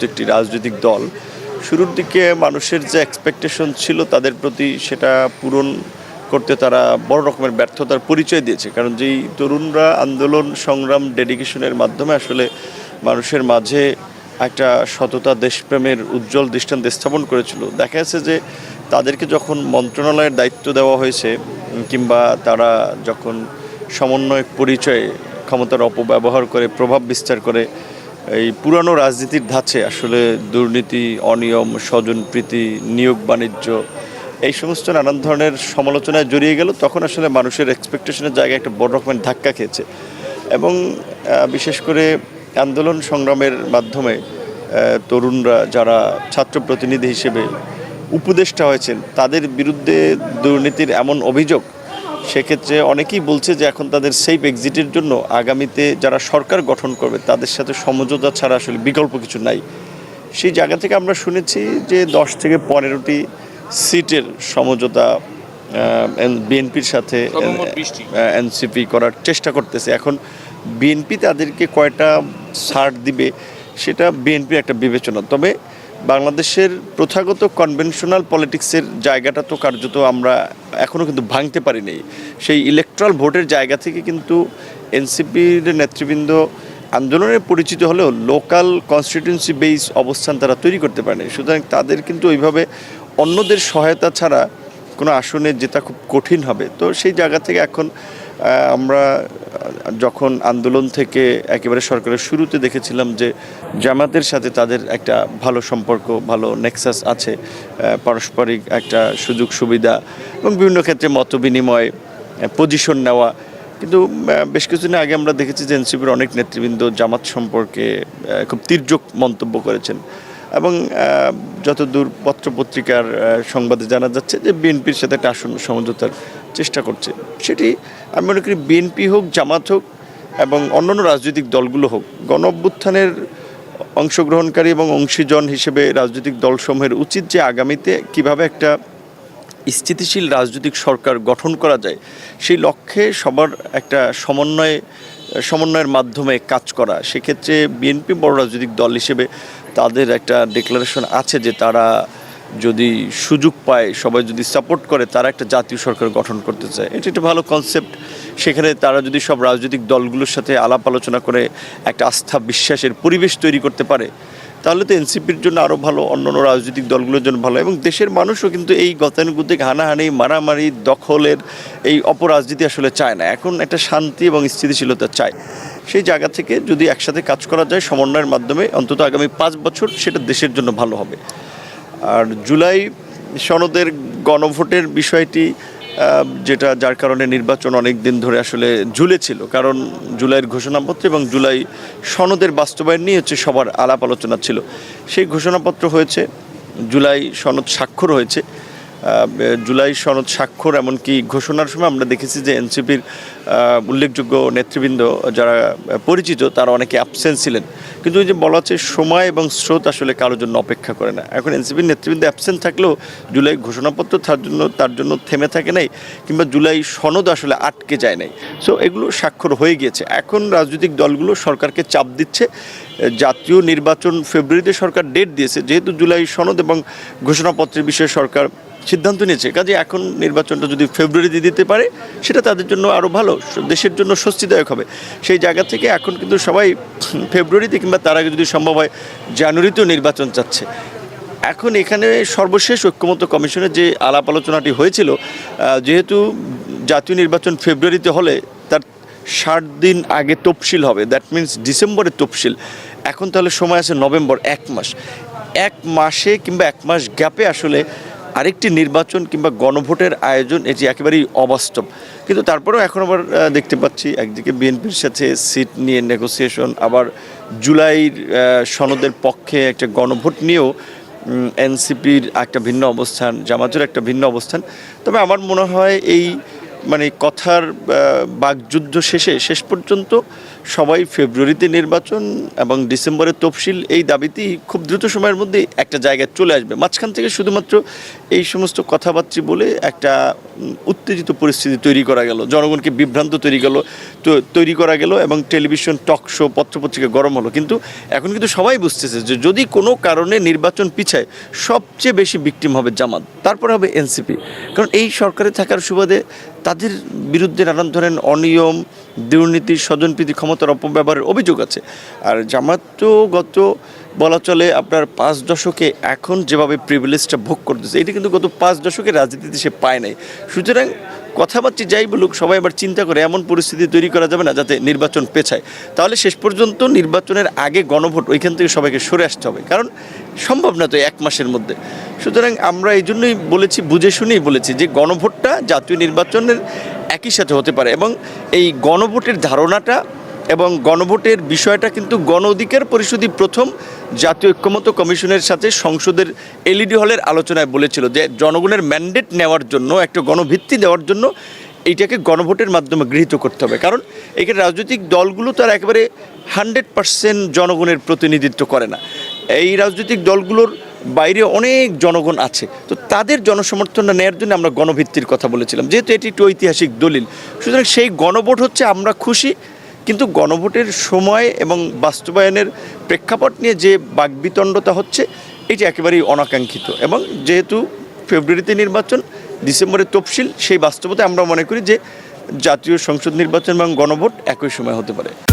যেহেতু একটি রাজনৈতিক দল, শুরুর দিকে মানুষের যে এক্সপেকটেশন ছিল তাদের প্রতি সেটা পূরণ করতে তারা বড় রকমের ব্যর্থতার পরিচয় দিয়েছে। কারণ যেই তরুণরা আন্দোলন, সংগ্রাম ডেডিকেশনের মাধ্যমে আসলে মানুষের মাঝে একটা সততা, দেশপ্রেমের উজ্জ্বল দৃষ্টান্ত স্থাপন করেছিল, দেখা যাচ্ছে যে তাদেরকে যখন মন্ত্রণালয়ের দায়িত্ব দেওয়া হয়েছে, কিংবা তারা যখন সমন্বয়ক পরিচয়ে ক্ষমতার অপব্যবহার করে, প্রভাব বিস্তার করে এই পুরানো রাজনীতির ধাঁচে আসলে দুর্নীতি, অনিয়ম, স্বজনপ্রীতি, নিয়োগ, বাণিজ্য, এই সমস্ত নানান ধরনের সমালোচনায় জড়িয়ে গেল। তখন আসলে মানুষের এক্সপেকটেশনের জায়গায় একটা বড় রকমের ধাক্কা খেয়েছে। এবং বিশেষ করে আন্দোলন সংগ্রামের মাধ্যমে তরুণরা যারা ছাত্র প্রতিনিধি হিসেবে উপদেষ্টা হয়েছেন, তাদের বিরুদ্ধে দুর্নীতির এমন অভিযোগ সেক্ষেত্রে অনেকেই বলছে যে এখন তাদের সেফ এক্সিটের জন্য আগামীতে যারা সরকার গঠন করবে তাদের সাথে সমঝোতা ছাড়া আসলে বিকল্প কিছু নাই। সেই জায়গা থেকে আমরা শুনেছি যে দশ থেকে পনেরোটি সিটের সমঝোতা বিএনপির সাথে সর্বমোট 20টি। এনসিপি করার চেষ্টা করতেছে। এখন বিএনপি তাদেরকে কয়টা ছাড় দিবে সেটা বিএনপির একটা বিবেচনা। তবে বাংলাদেশের প্রথাগত কনভেনশনাল পলিটিক্সের জায়গাটা তো কার্যত আমরা এখনও কিন্তু ভাঙতে পারিনি। সেই ইলেকট্রাল ভোটের জায়গা থেকে কিন্তু এনসিপির নেতৃবৃন্দ আন্দোলনে পরিচিত হলেও লোকাল কনস্টিটিউন্সি বেস অবস্থান তারা তৈরি করতে পারেনি। সুতরাং তাদের কিন্তু ওইভাবে অন্যদের সহায়তা ছাড়া কোনো আসনে যেটা খুব কঠিন হবে। তো সেই জায়গা থেকে এখন আমরা যখন আন্দোলন থেকে একেবারে সরকারের শুরুতে দেখেছিলাম যে জামাতের সাথে তাদের একটা ভালো সম্পর্ক, ভালো নেক্সাস আছে পারস্পরিক একটা সুযোগ সুবিধা এবং বিভিন্ন ক্ষেত্রে মত বিনিময় পজিশন নেওয়া। কিন্তু বেশ কিছুদিন আগে আমরা দেখেছি যে এনসিপির অনেক নেতৃবৃন্দ জামাত সম্পর্কে খুব তির্যক মন্তব্য করেছেন। এবং যতদূর পত্র পত্রিকার সংবাদে জানা যাচ্ছে যে বিএনপির সাথে একটা আসন্ন সমঝোতার চেষ্টা করছে। সেটি আমি মনে করি বিএনপি হোক, জামাত হোক এবং অন্যান্য রাজনৈতিক দলগুলো হোক গণ অভ্যুত্থানের অংশগ্রহণকারী এবং অংশীজন হিসেবে রাজনৈতিক দলসমূহের উচিত যে আগামীতে কীভাবে একটা স্থিতিশীল রাজনৈতিক সরকার গঠন করা যায়, সেই লক্ষ্যে সবার একটা সমন্বয়, সমন্বয়ের মাধ্যমে কাজ করা। সেক্ষেত্রে বিএনপি বড় রাজনৈতিক দল হিসেবে তাদের একটা ডিক্লারেশন আছে যে তারা যদি সুযোগ পায়, সবাই যদি সাপোর্ট করে, তারা একটা জাতীয় সরকার গঠন করতে চায়। এটা একটা ভালো কনসেপ্ট সেখানে তারা যদি সব রাজনৈতিক দলগুলোর সাথে আলাপ আলোচনা করে, একটা আস্থা, বিশ্বাসের পরিবেশ তৈরি করতে পারে, তাহলে তো এনসিপির জন্য আরও ভালো অন্য অন্য রাজনৈতিক দলগুলোর জন্য ভালো। এবং দেশের মানুষও কিন্তু এই গতানুগতিক হানাহানি, মারামারি, দখলের এই অপরাজনীতি আসলে চায় না। এখন একটা শান্তি এবং স্থিতিশীলতা চায়। সেই জায়গা থেকে যদি একসাথে কাজ করা যায় সমন্বয়ের মাধ্যমে, অন্তত আগামী পাঁচ বছর সেটা দেশের জন্য ভালো হবে। আর জুলাই সনদের গণভোটের বিষয়টি যেটা যার কারণে নির্বাচন অনেক দিন ধরে আসলে ঝুলেছিল। কারণ জুলাইয়ের ঘোষণাপত্র এবং জুলাই সনদের বাস্তবায়ন নিয়ে হচ্ছে সবার আলাপ আলোচনা ছিল। সেই ঘোষণাপত্র হয়েছে, জুলাই সনদ স্বাক্ষর হয়েছে। জুলাই সনদ স্বাক্ষর এমনকি ঘোষণার সময় আমরা দেখেছি যে এনসিপির উল্লেখযোগ্য নেতৃবৃন্দ যারা পরিচিত তারা অনেকে অ্যাবসেন্ট ছিলেন। কিন্তু ওই যে বলা হচ্ছে সময় এবং স্রোত আসলে কারোর জন্য অপেক্ষা করে না। এখন এনসিপির নেতৃবৃন্দ অ্যাবসেন্ট থাকলেও জুলাই ঘোষণাপত্র তার জন্য তার জন্য থেমে থাকে নাই কিংবা জুলাই সনদ আসলে আটকে যায় নাই। সো এগুলো স্বাক্ষর হয়ে গিয়েছে। এখন রাজনৈতিক দলগুলো সরকারকে চাপ দিচ্ছে। জাতীয় নির্বাচন ফেব্রুয়ারিতে সরকার ডেট দিয়েছে। যেহেতু জুলাই সনদ এবং ঘোষণাপত্রের বিষয়ে সরকার সিদ্ধান্ত নিয়েছে। কাজে এখন নির্বাচনটা যদি ফেব্রুয়ারিতে দিতে পারে, সেটা তাদের জন্য আরও ভালো, দেশের জন্য স্বস্তিদায়ক হবে। সেই জায়গা থেকে এখন কিন্তু সবাই ফেব্রুয়ারিতে কিংবা তার আগে যদি সম্ভব হয়, জানুয়ারিতেও নির্বাচন চাচ্ছে। এখন এখানে সর্বশেষ ঐক্যমত্য কমিশনের যে আলাপ আলোচনাটি হয়েছিল যেহেতু জাতীয় নির্বাচন ফেব্রুয়ারিতে হলে তার ষাট দিন আগে তফসিল হবে দ্যাট মিন্স ডিসেম্বরে তফসিল। এখন তাহলে সময় আছে নভেম্বর, এক মাস। এক মাসে কিংবা এক মাস গ্যাপে আসলে আরেকটি নির্বাচন কিংবা গণভোটের আয়োজন, এটি একেবারেই অবাস্তব। কিন্তু তারপরেও এখন আবার দেখতে পাচ্ছি, একদিকে বিএনপির সাথে সিট নিয়ে নেগোসিয়েশন আবার জুলাইয়ের সনদের পক্ষে একটা গণভোট নিয়েও এনসিপির একটা ভিন্ন অবস্থান, জামাতের একটা ভিন্ন অবস্থান। তবে আমার মনে হয় এই মানে কথার বাকযুদ্ধ শেষে শেষ পর্যন্ত সবাই ফেব্রুয়ারিতে নির্বাচন এবং ডিসেম্বরের তফসিল এই দাবিতেই খুব দ্রুত সময়ের মধ্যে একটা জায়গায় চলে আসবে। মাঝখান থেকে শুধুমাত্র এই সমস্ত কথাবার্তা বলে একটা উত্তেজিত পরিস্থিতি তৈরি করা গেল। জনগণকে বিভ্রান্ত তৈরি গেল তৈরি করা গেল এবং টেলিভিশন, টক শো, পত্রপত্রিকা গরম হলো। কিন্তু এখন কিন্তু সবাই বুঝতেছে যে যদি কোনো কারণে নির্বাচন পিছায় সবচেয়ে বেশি বিক্টিম হবে জামাত, তারপরে হবে এনসিপি কারণ এই সরকারে থাকার সুবাদে তাদের বিরুদ্ধে নানান ধরনের অনিয়ম, দুর্নীতি, স্বজনপ্রীতি, ক্ষমতার অপব্যবহারের অভিযোগ আছে। আর জামাত তো গত বলা চলে আপনার পাঁচ দশকে এখন যেভাবে প্রিভিলেজটা ভোগ করতেছে, এটা কিন্তু গত পাঁচ দশকে রাজনীতিতে সে পায় নাই। সুতরাং কথাবার্তা যাই বলুক, সবাই আবার চিন্তা করে এমন পরিস্থিতি তৈরি করা যাবে না যাতে নির্বাচন পেছায়। তাহলে শেষ পর্যন্ত নির্বাচনের আগে গণভোট, ওইখান থেকে সবাইকে সরে আসতে হবে। কারণ সম্ভব না তো এক মাসের মধ্যে। সুতরাং আমরা এই জন্যই বলেছি, বুঝে শুনেই বলেছি যে গণভোটটা জাতীয় নির্বাচনের একই সাথে হতে পারে এবং এই গণভোটের ধারণাটা এবং গণভোটের বিষয়টা কিন্তু গণ অধিকার পরিষদই প্রথম জাতীয় ঐক্যমত কমিশনের সাথে সংসদের এলইডি হলের আলোচনায় বলেছিল যে জনগণের ম্যান্ডেট নেওয়ার জন্য, একটা গণভিত্তি দেওয়ার জন্য এইটাকে গণভোটের মাধ্যমে গৃহীত করতে হবে। কারণ এখানে রাজনৈতিক দলগুলো তার একেবারে হান্ড্রেড পার্সেন্ট জনগণের প্রতিনিধিত্ব করে না। এই রাজনৈতিক দলগুলোর বাইরে অনেক জনগণ আছে। তো তাদের জনসমর্থনটা নেওয়ার জন্য আমরা গণভিত্তির কথা বলেছিলাম। যেহেতু এটি একটি ঐতিহাসিক দলিল, সুতরাং সেই গণভোট হচ্ছে আমরা খুশি কিন্তু গণভোটের সময় এবং বাস্তবায়নের প্রেক্ষাপট নিয়ে যে বাকবিতণ্ডতা হচ্ছে, এটি একেবারেই অনাকাঙ্ক্ষিত। এবং যেহেতু ফেব্রুয়ারিতে নির্বাচন ডিসেম্বরের তফসিল, সেই বাস্তবতা আমরা মনে করি যে জাতীয় সংসদ নির্বাচন এবং গণভোট একই সময় হতে পারে।